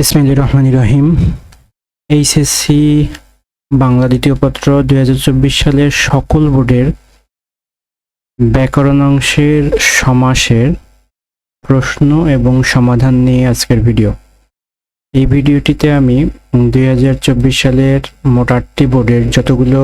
বিসমিল্লাহ রহমান রহিম। এইচএসসি বাংলা দ্বিতীয় পত্র দুই হাজার চব্বিশ সালের সকল বোর্ডের ব্যাকরণ অংশের সমাসের প্রশ্ন এবং সমাধান নিয়ে আজকের ভিডিও। এই ভিডিওটিতে আমি দুই হাজার চব্বিশ সালের মোট আটটি বোর্ডের যতগুলো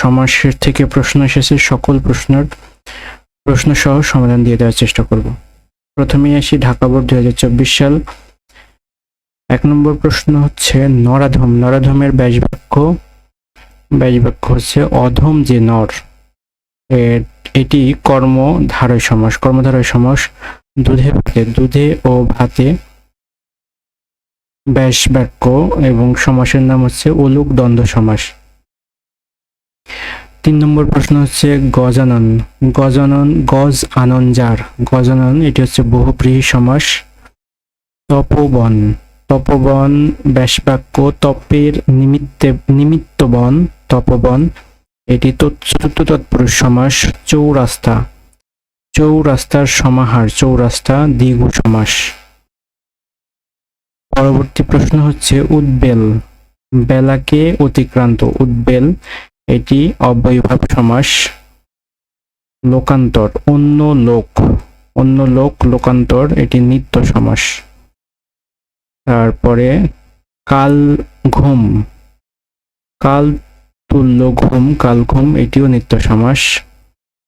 সমাসের থেকে প্রশ্ন এসেছে, সকল প্রশ্নের প্রশ্ন সহ সমাধান দিয়ে দেওয়ার চেষ্টা করব। প্রথমেই আসি ঢাকা বোর্ড দু হাজার চব্বিশ সাল এক নম্বর প্রশ্ন হচ্ছে নরাধম। নরাধমের ব্যাসবাক্য ব্যাসবাক্য হচ্ছে অধম যে নর। এটি কর্মধারয় সমাস। কর্মধারয় সমাস দুধে ভাতে। দুধে ও ভাতে ব্যাস বাক্য এবং সমাসের নাম হচ্ছে অলুক দ্বন্দ্ব সমাস। তিন নম্বর প্রশ্ন হচ্ছে গজানন। গজানন, গজ আনঞ্জার গজানন, এটি হচ্ছে বহুব্রীহি সমাস। তপবন। তপবন ব্যাসবাক্য তপের নিমিত্তে, নিমিত্তবন, তপবন। এটি চতুর্থ তৎপুরুষ সমাস, চৌরাস্তা। চৌরাস্তার সমাহার, চৌরাস্তা, দ্বিগু সমাস। পরবর্তী প্রশ্ন হচ্ছে উদ্বেল। বেলাকে অতিক্রান্ত, উদ্বেল। এটি অব্যয়ভাব সমাস। লোকান্তর, অন্য লোক। অন্য লোক, লোকান্তর, এটি নিত্য সমাস। তারপরে কাল ঘুম। কাল তুল্য ঘুম, কাল ঘুম, এটিও নিত্য সমাস।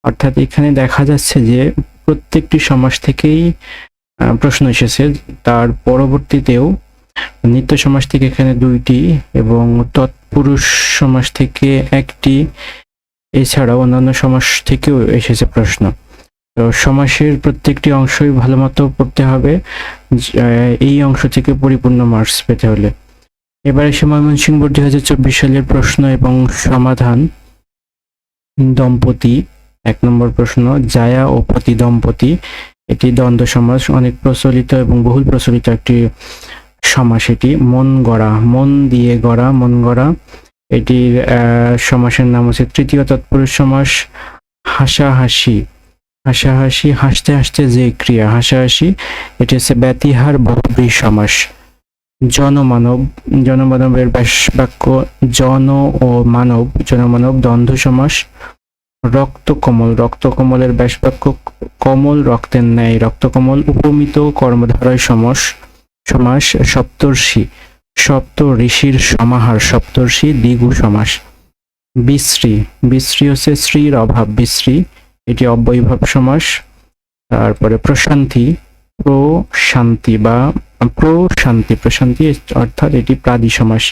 অর্থাৎ এখানে দেখা যাচ্ছে যে প্রত্যেকটি সমাস থেকেই প্রশ্ন এসেছে। তার পরবর্তীতেও নিত্য সমাস থেকে এখানে দুইটি এবং তৎপুরুষ সমাস থেকে একটি। এছাড়াও অন্যান্য সমাস থেকেও এসেছে প্রশ্ন। তো সমাসের প্রত্যেকটি অংশই ভালো মতো পড়তে হবে এই অংশ থেকে পরিপূর্ণ মার্কস পেতে হলে। এবার এসে ময়মনসিংহ বোর্ড দুই হাজার চব্বিশ সালের প্রশ্ন এবং সমাধান। দম্পতি, এক নম্বর প্রশ্ন, জায়া ও পতি দম্পতি। এটি দ্বন্দ্ব সমাস, অনেক প্রচলিত এবং বহুল প্রচলিত একটি সমাস এটি। মন গড়া, মন দিয়ে গড়া, মন গড়া। এটির সমাসের নাম হচ্ছে তৃতীয় তৎপুরুষ সমাস, হাসাহাসি। হাসাহাসি, হাসতে হাসতে যে ক্রিয়া, হাসাহাসি এটি হচ্ছে ব্যতিহার বহুব্রী সমাস। জনমানব, জনমানবের বাক্য জন ও মানব, জনমানব দ্বন্দ্ব সমাস। রক্তকমল রক্তকমলের ব্যাস বাক্য কমল রক্তের ন্যায় রক্তকমল উপমিত কর্মধারয় সমাস সমাস সপ্তর্ষি সপ্ত ঋষির সমাহার, সপ্তর্ষি দ্বিগু সমাস। বিশ্রী বিশ্রী হচ্ছে শ্রীর অভাব, বিশ্রী এটি অব্যয়ভাব সমাস, তারপরে প্রশান্তি প্রশান্তি বা প্রশান্তি প্রশান্তি অর্থাৎ এটি প্রাদি সমাস।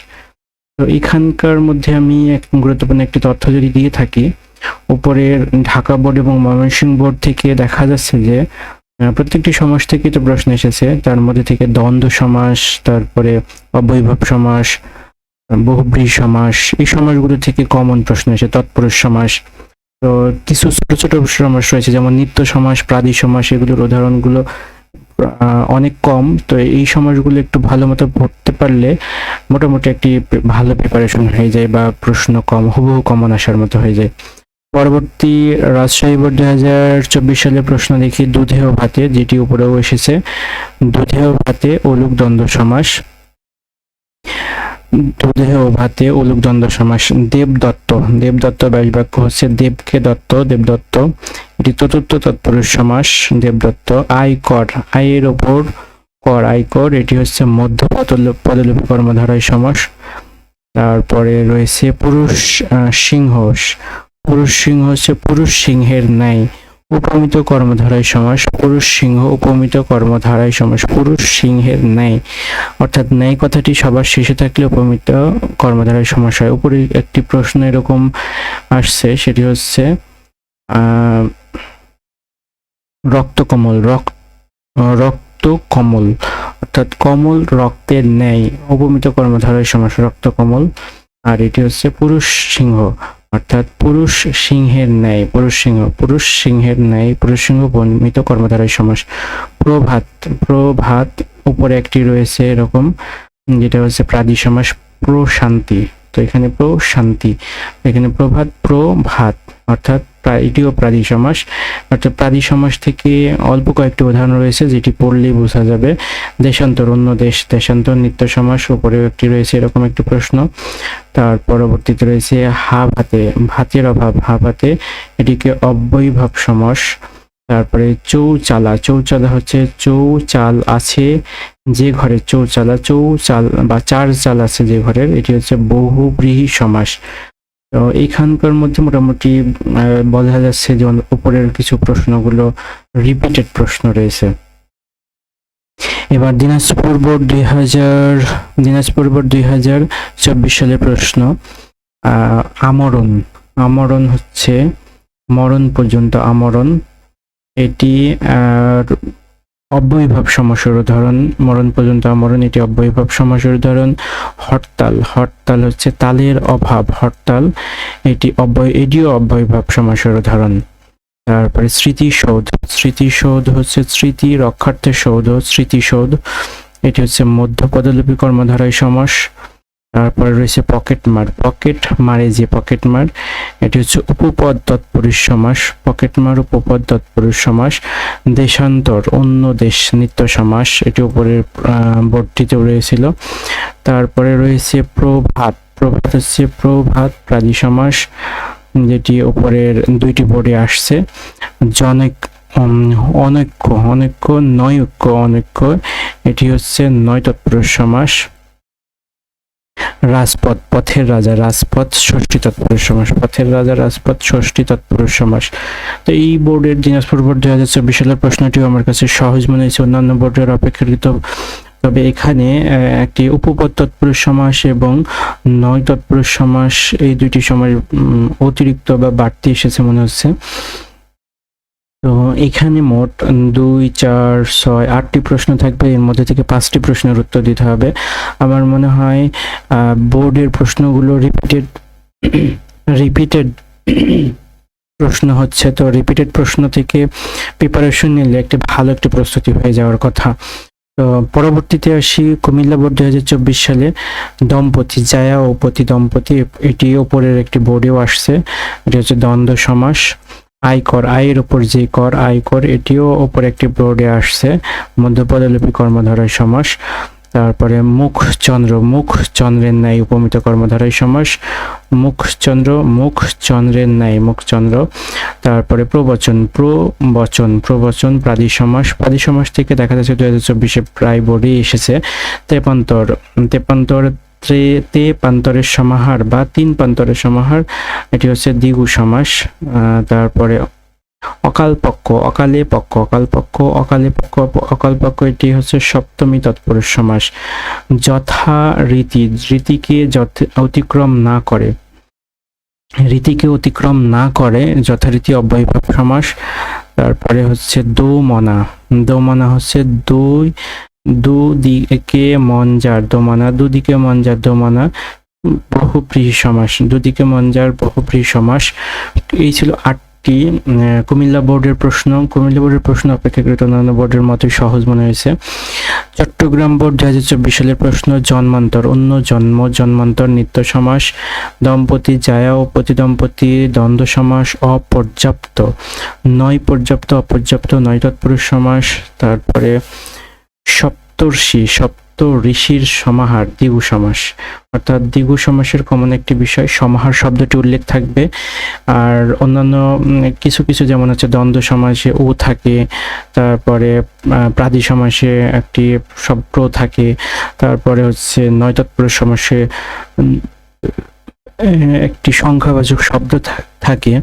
তো এখানকার মধ্যে আমি এক গুরুত্বপূর্ণ একটি তথ্য যদি দিয়ে থাকি, উপরের ঢাকা বোর্ড এবং ময়মনসিংহ বোর্ড থেকে দেখা যাচ্ছে যে প্রত্যেকটি সমাস থেকে তো প্রশ্ন এসেছে, তার মধ্যে থেকে দ্বন্দ্ব সমাস, তারপরে অবৈভব সমাস, বহুব্রী সমাস, এই সমাসগুলো থেকে কমন প্রশ্ন এসে তৎপুরুষ সমাস। তো কিছু ছোট ছোট সমাস রয়েছে যেমন নিত্য সমাস, প্রাদি সমাস, এগুলোর উদাহরণগুলো অনেক কম। তো এই সমাসগুলো একটু ভালো মতো পড়তে পারলে মোটামুটি একটি ভালো প্রিপারেশন হয়ে যায় বা প্রশ্ন কম, হুবহু কমন আসার মতো হয়ে যায়। পরবর্তী রাজশাহী বোর্ড দুই হাজার চব্বিশ সালের প্রশ্ন দেখি দুধেয় ভাতে, যেটি উপরেও এসেছে দুধেয় ভাতে অলুক দ্বন্দ্ব সমাস। দুধেয় ভাতে অলুক দ্বন্দ্ব সমাস দেবদত্ত। দেবদত্ত ব্যাসবাক্য হচ্ছে দেবকে দত্ত, দেবদত্ত। এটি চতুর্থ তৎপুরুষ সমাস, দেবদত্ত আয় কর আয়ের ওপর কর আয় কর এটি হচ্ছে মধ্য পদলোপী কর্মধারয় সমাস। তারপরে রয়েছে পুরুষ সিংহ। পুরুষ সিংহ হচ্ছে পুরুষ সিংহের ন্যায়। উপমিত কর্মধারায় সমাস, পুরুষ সিংহ উপমিত কর্মধারায় সমাস, পুরুষ সিংহের ন্যায়। অর্থাৎ ন্যায় কথাটি সবার শেষে থাকলে উপমিত কর্মধারায় সমাস হয়। উপরে একটি প্রশ্ন এরকম আসছে, সেটি হচ্ছে রক্তকমল, রক্ত রক্ত কমল অর্থাৎ কমল রক্তের ন্যায়, উপমিত কর্মধারায় সমাস রক্ত কমল আর এটি হচ্ছে পুরুষ সিংহ। অর্থাৎ পুরুষ সিংহের ন্যায়, পুরুষ সিংহ, পুরুষ সিংহের ন্যায়, পুরুষ সিংহ বর্ণিত কর্মধারায় সমাস। প্রভাত প্রভাত উপরে একটি রয়েছে এরকম, যেটা হচ্ছে প্রাদি সমাস, প্রশান্তি। তো এখানে প্রশান্তি, এখানে প্রভাত প্রভাত, অর্থাৎ এটিও প্রাদি সমাস অর্থাৎ প্রাদি সমাস থেকে অল্প কয়েকটি উদাহরণ রয়েছে যেটি পড়লেই বোঝা যাবে। দেশান্তর, অন্য দেশ, দেশান্তর নিত্য সমাস উপরেও একটি রয়েছে এরকম একটি প্রশ্ন। তার পরবর্তীতে রয়েছে হা ভাতে ভাতের অভাব। হা ভাতে এটিকে অব্যয়ীভাব সমাস। তারপরে চৌচালা। চৌচালা হচ্ছে চৌচাল আছে যে ঘরে চৌচালা, চৌচাল বা চার চাল আছে যে ঘরের। এটি হচ্ছে বহুব্রীহি সমাস। তো এইখানকার মধ্যে মোটামুটি বোঝা যাচ্ছে যে উপরের কিছু প্রশ্নগুলো রিপিটেড প্রশ্ন রয়েছে। এবার দিনাজপুর বোর্ড দুই হাজার, দিনাজপুর বোর্ড দুই হাজার চব্বিশ সালের প্রশ্ন আমরণ। আমরণ হচ্ছে মরণ পর্যন্ত আমরণ। এটি অব্যয়ীভাব সমাসের উদাহরণ। মরণ পর্যন্ত আমরণ, এটি অব্যয়ীভাব সমাসের উদাহরণ। হরতাল হরতাল হচ্ছে তালের অভাব। হরতাল, এটি অব্যয়, এটিও অব্যয়ীভাব সমাসের উদাহরণ। তারপরে স্মৃতিসৌধ। স্মৃতিসৌধ হচ্ছে স্মৃতি রক্ষার্থে সৌধ। স্মৃতিসৌধ, এটি হচ্ছে মধ্য পদলিপি কর্মধারায় সমাস। তারপরে রয়েছে পকেট মার পকেট মারে যে পকেট মার এটি হচ্ছে উপপদ তৎপুরুষ সমাস। পকেট মার উপপদ তৎপুরুষ সমাস, দেশান্তর, অন্য দেশ নিত্য সমাস, এটি উপরের বোর্ডটিতেও রয়েছিল। তারপরে রয়েছে প্রভাত। প্রভাত হচ্ছে প্রভাত প্রাদি সমাস, যেটি উপরের দুইটি বোর্ডে আসছে। জনক অনৈক্য অনৈক্য, নৈক্য, অনৈক্য, এটি হচ্ছে নয় তৎপুরুষ সমাস। রাজপথ, পথের রাজা, রাজপথ, ষষ্ঠী তৎপুরুষ সমাস, পথের রাজা, রাজপথ, ষষ্ঠী তৎপুরুষ সমাস। তো এই বোর্ডের দিনাজপুর বোর্ড দুই হাজার চব্বিশ সালের প্রশ্নটিও আমার কাছে সহজ মনে হয়েছে। অন্যান্য বোর্ডের অপেক্ষাকৃত। তবে এখানে একটি উপপদ তৎপুরুষ সমাস এবং নয় তৎপুরুষ সমাস এই দুইটি সমাস অতিরিক্ত বা বাড়তি এসেছে মনে হচ্ছে। তো এখানে মোট দুই, চার, ছয়, আটটি প্রশ্ন থাকবে। এর মধ্যে থেকে পাঁচটি প্রশ্নের উত্তর দিতে হবে। আমার মনে হয় বোর্ডের প্রশ্নগুলো রিপিটেড রিপিটেড প্রশ্ন হচ্ছে। তো রিপিটেড প্রশ্ন থেকে প্রিপারেশন নিলে একটি ভালো একটি প্রস্তুতি হয়ে যাওয়ার কথা। তো পরবর্তীতে আসি কুমিল্লা বোর্ড দুই হাজার চব্বিশ সালে দম্পতি, জায়া ও পতি দম্পতি এটি ওপরের একটি বোর্ডেও আসছে। এটি হচ্ছে দ্বন্দ্ব সমাস। আয় কর আয়ের উপর যে কর আয় কর, এটিও ওপর একটি বোর্ডে আসছে। মধ্যপদলিপি কর্মধারয় সমাস, তারপরে মুখ চন্দ্র, মুখ চন্দ্রের ন্যায় উপমিত কর্মধারয় সমাস, মুখ চন্দ্র, মুখ চন্দ্রের ন্যায়, মুখ চন্দ্র। তারপরে প্রবচন প্রবচন প্রবচন, প্রাদি সমাস। প্রাদি সমাস থেকে দেখা যাচ্ছে দু হাজার চব্বিশে প্রায় বোর্ডে এসেছে। তেপান্তর তেপান্তর ত্রে- তে সমাহার বা তিন পান্তরের সমাহার, এটি হচ্ছে দ্বিগু সমাস তারপরে অকাল পক্ষ, অকালে পক্ষ, অকাল পক্ষ, অকালে পক্ষ, অকাল পক্ষ, এটি হচ্ছে সপ্তমী তৎপুরুষ সমাস। যথা রীতি, রীতিকে অতিক্রম না করে। রীতিকে অতিক্রম না করে যথারীতি অব্যয়ভাব সমাস, তারপরে হচ্ছে দোমনা। দোমনা হচ্ছে দুই দুদিকে মঞ্জার দোমনা দুদিকে মঞ্জার দোমনা বহুব্রীহি সমাস দুদিকে মঞ্জার বহুব্রীহি সমাস। এই ছিল উম, কুমিল্লা বোর্ডের প্রশ্ন। কুমিল্লা বোর্ডের প্রশ্ন অপেক্ষাকৃত অন্যান্য বোর্ডের মতোই সহজ মনে হয়েছে। চট্টগ্রাম বোর্ড দুই হাজার চব্বিশ সালের প্রশ্ন জন্মান্তর অন্য জন্ম জন্মান্তর নিত্য সমাস দম্পতি জায়া ও পতি দম্পতি দ্বন্দ্ব সমাস অপর্যাপ্ত নয় পর্যাপ্ত অপর্যাপ্ত নয় তৎপুরুষ সমাস। তারপরে সপ্তর্ষি সপ্ত ঋষির সমাহার, দ্বিগু সমাস। অর্থাৎ দ্বিগু সমাসের কমন একটি বিষয়, সমাহার শব্দটি উল্লেখ থাকবে। আর অন্যান্য কিছু কিছু যেমন হচ্ছে দ্বন্দ্ব সমাসে ও থাকে, তারপরে প্রাদি সমাসে একটি শব্দ থাকে, তারপরে হচ্ছে নয় তৎপুরুষ সমাসে একটি সংখ্যাবাচক শব্দ থাকে।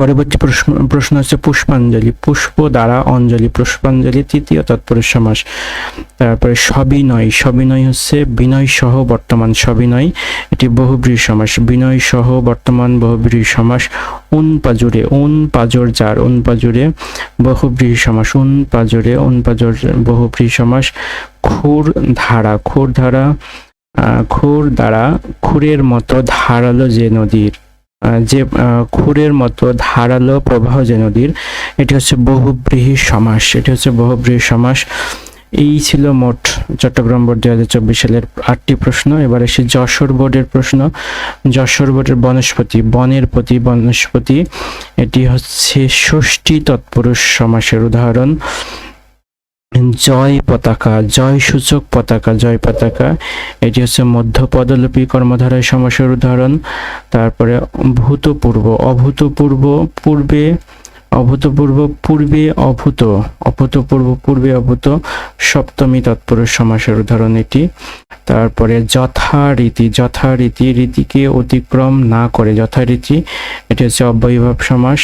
পরবর্তী প্রশ্ন প্রশ্ন হচ্ছে পুষ্পাঞ্জলি। পুষ্প দ্বারা অঞ্জলি, পুষ্পাঞ্জলি তৃতীয় তৎপুরুষ সমাস। তারপরে সবিনয়। সবিনয় হচ্ছে বিনয় সহ বর্তমান সবিনয়। এটি বহুব্রীহি সমাস। বিনয় সহ বর্তমান বহুব্রীহি সমাস। উন পাজুরে। উন পাজর যার। উন পাজুরে বহুব্রীহি সমাস। উন পাজরে উন পাজর বহুব্রীহি সমাস। খুর ধারা। খুর ধারা খুর দ্বারা খুরের মতো ধারালো যে নদীর যে খুরের মতো ধারালো প্রবাহ যে নদীর, এটি হচ্ছে বহুব্রীহি সমাস, এটি হচ্ছে বহুব্রীহি সমাস। এই ছিল মোট চট্টগ্রাম বোর্ড দুই হাজার চব্বিশ সালের আটটি প্রশ্ন, এবার এসে যশোর বোর্ডের প্রশ্ন। যশোর বোর্ডের বনস্পতি, বনের প্রতি বনস্পতি, এটি হচ্ছে ষষ্ঠী তৎপুরুষ সমাসের উদাহরণ। জয় পতাকা, জয় সূচক পতাকা, জয় পতাকা। এটি হচ্ছে মধ্য পদলোপী কর্মধারায় সমাসের উদাহরণ। তারপরে ভূতপূর্ব, অভূতপূর্ব পূর্বে অভূতপূর্ব পূর্বে অভূত, অভূতপূর্ব পূর্বে অভূত, সপ্তমী তৎপুরুষ সমাসের উদাহরণ এটি। তারপরে যথারীতি যথারীতি রীতিকে অতিক্রম না করে, যথারীতি, এটি হচ্ছে অব্যয়ীভাব সমাস।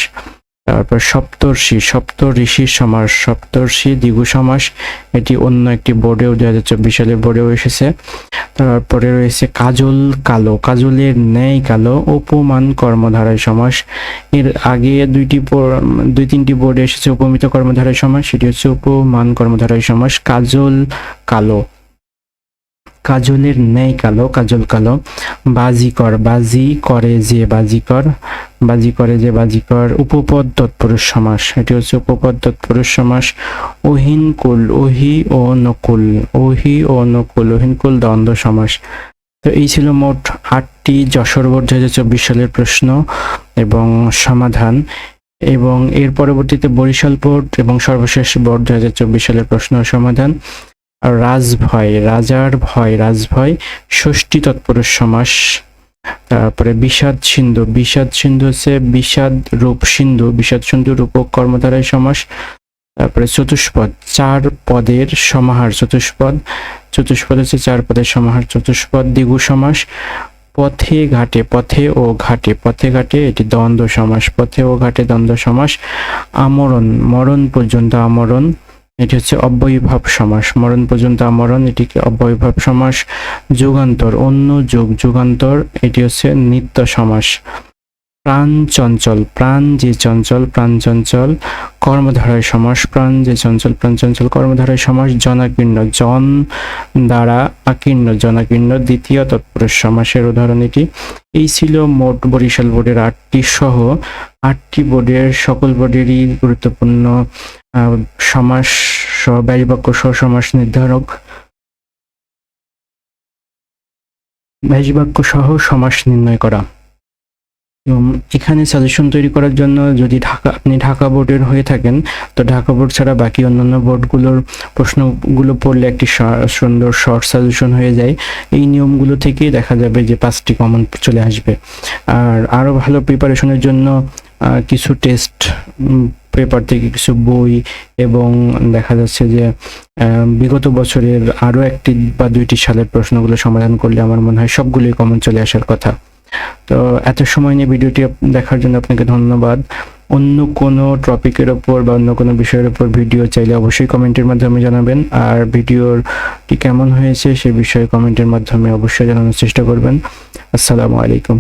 তারপর সপ্তর্ষি সপ্ত ঋষির সমাস, সপ্তর্ষি দ্বিগু সমাস। এটি অন্য একটি বোর্ডেও দুই হাজার চব্বিশ সালের বোর্ডেও এসেছে। তারপরে রয়েছে কাজল কালো। কাজলের ন্যায় কালো উপমান কর্মধারায় সমাস। এর আগে দুইটি দুই তিনটি বোর্ডে এসেছে উপমিত কর্মধারায় সমাস। সেটি হচ্ছে উপমান কর্মধারায় সমাস, কাজল কালো। কাজলের ন্যায় কালো, কাজল কালো। বাজিকর বাজি করে যে বাজিকর বাজি করে যে বাজিকর উপপদ তৎপুরুষ সমাস, এটি হচ্ছে উপপদ তৎপুরুষ সমাস। অহিনকুল ওহি ও নকুল, ওহি ও নকুল অহিনকুল দ্বন্দ্ব সমাস। তো এই ছিল মোট আটটি যশোর বোর্ড দু হাজার চব্বিশ সালের প্রশ্ন এবং সমাধান। এবং এর পরবর্তীতে বরিশাল বোর্ড এবং সর্বশেষ বোর্ড দু হাজার চব্বিশ সালের প্রশ্ন সমাধান। রাজভয়, রাজার ভয়, রাজভয়, ষষ্ঠী তৎপুরুষ সমাস। তারপরে বিষাদ সিন্ধু বিষাদ সিন্ধু হচ্ছে বিষাদ রূপ সিন্ধু, বিষাদ সিন্ধু রূপক কর্মধারায় সমাস। তারপরে চতুষ্পদ, চার পদের সমাহার, চতুষ্পদ। চতুষ্পদ হচ্ছে চার পদের সমাহার, চতুষ্পদ দ্বিগু সমাস। পথে ঘাটে, পথে ও ঘাটে, পথে ঘাটে এটি দ্বন্দ্ব সমাস, পথে ও ঘাটে দ্বন্দ্ব সমাস। আমরণ, মরণ পর্যন্ত আমরণ। এটি হচ্ছে অব্যয়ীভাব সমাস। মরণ পর্যন্ত আমরণ, এটিকে অব্যয়ীভাব সমাস। যুগান্তর, অন্য যুগ, যুগান্তর, এটি হচ্ছে নিত্য সমাস। প্রাণ চঞ্চল, প্রাণ যে চঞ্চল, প্রাণ চঞ্চল, কর্মধারায় সমাস। প্রাণ যে চঞ্চল, প্রাণ চঞ্চল, কর্মধারায় সমাস। জনাকীর্ণ, জন দ্বারা আকীর্ণ, জনাকীর্ণ, দ্বিতীয় তৎপুরুষ সমাসের উদাহরণ এটি। এই ছিল মোট বরিশাল বোর্ডের আটটি সহ আটটি বোর্ডের সকল বোর্ডেরই গুরুত্বপূর্ণ সমাস সহ ব্যাসবাক্য সহ সমাস নির্ধারক। ব্যাসবাক্য সহ সমাস নির্ণয় করা। এবং এখানে সাজেশন তৈরি করার জন্য যদি ঢাকা, আপনি ঢাকা বোর্ডের হয়ে থাকেন, তো ঢাকা বোর্ড ছাড়া বাকি অন্যান্য বোর্ডগুলোর প্রশ্নগুলো পড়লে একটি সুন্দর শর্ট সাজেশন হয়ে যায়। এই নিয়মগুলো থেকেই দেখা যাবে যে পাঁচটি কমন চলে আসবে। আর আরও ভালো প্রিপারেশনের জন্য কিছু টেস্ট পেপার থেকে কিছু বই এবং দেখা যাচ্ছে যে বিগত বছরের আরও একটি বা দুইটি সালের প্রশ্নগুলো সমাধান করলে আমার মনে হয় সবগুলোই কমন চলে আসার কথা। তো এত সময় নিয়ে ভিডিওটি দেখার জন্য আপনাকে ধন্যবাদ। অন্য কোনো টপিকের ওপর বা অন্য কোনো বিষয়ের ওপর ভিডিও চাইলে অবশ্যই কমেন্টের মাধ্যমে জানাবেন। আর ভিডিওটি কেমন হয়েছে সে বিষয়ে কমেন্টের মাধ্যমে অবশ্যই জানানোর চেষ্টা করবেন। আসসালামু আলাইকুম।